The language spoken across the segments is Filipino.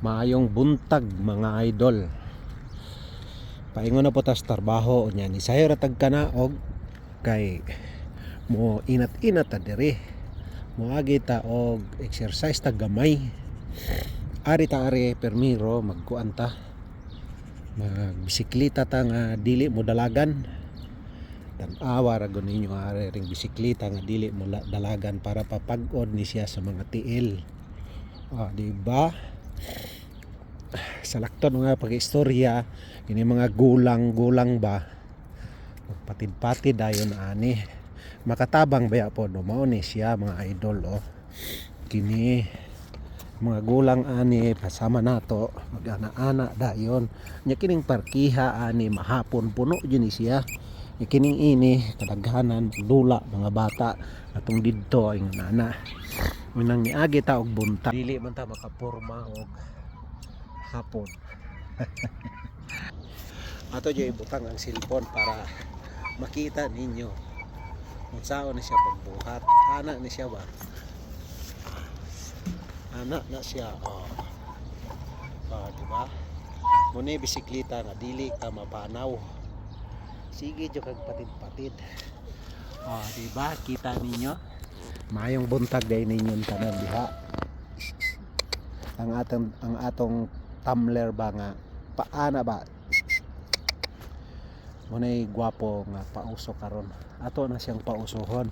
Maayong buntag mga idol. Paingon na po tas trabaho niya ni Sayra tagkana og kay mo inat-inat ta diri. Mo agi ta og exercise ta gamay. Ari ta ari permiro magkuan ta. Magbisikleta ta nga dili mo dalagan. Tan-awa ra gud ninyo ari ring bisikleta nga dili mo la- dalagan para papag-od ni siya sa mga tiil. Ah, di ba? Sa lakton mga pag-istorya, ini mga gulang-gulang ba? Patid-patid dayon ani. Makatabang baya po no mao ni siya mga idol oh. Kini mga gulang ani pasama nato mag-ana-ana dayon. Nya kining parkiha ani mahapon puno ni siya. Nya kining ini kadaghanan dula mga bata atong didto ang nana. Unang niagi ta og bunta. Dili man ta makapurma og hapon. Ato dyo ibutang ang cellphone para makita ninyo kung saan na siya pagbuhat. Anak na siya ba? Anak na siya. Oh. Oh, di ba? Muna bisikleta na dili ka mapanaw. Sige dyo kag patid-patid. Oh, di ba? Kita ninyo? Mayong buntag day ninyong tanan diha. Ang atong ang atong tumbler ba nga paana ba Munay gwapo nga pauso karon. Ato na siyang pausohon.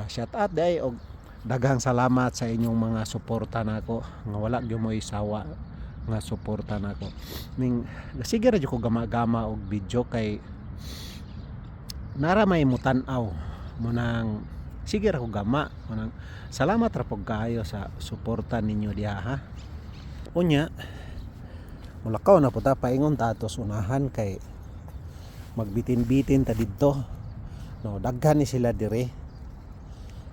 Uh, shout out day og daghang salamat sa inyong mga suporta nako nga wala gyud mo isawa nga suporta nako. Ning sige ra ko gama-gama og video kay nara may mutan-aw mo nang sige ra ko gama mo nang salamat ra kaayo sa suporta ninyo diha ha. Unya mulakaw na po ta paingon ta atos unahan kay magbitin-bitin ta didto. No daghan ni sila dire.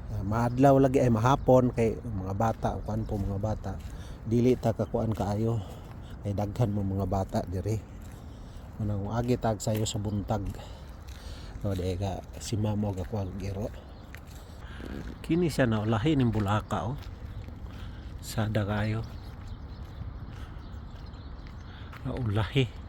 Uh, maadlaw lagi ay mahapon kay mga bata kuan po mga bata. Dili ta kakuan kaayo. Kay daghan mo mga bata dire. Manang agi tag sayo sa buntag. No di ka si mamo ga kuan giro. Kini siya na lahi ning bulaka oh. Sada kayo Ulahi.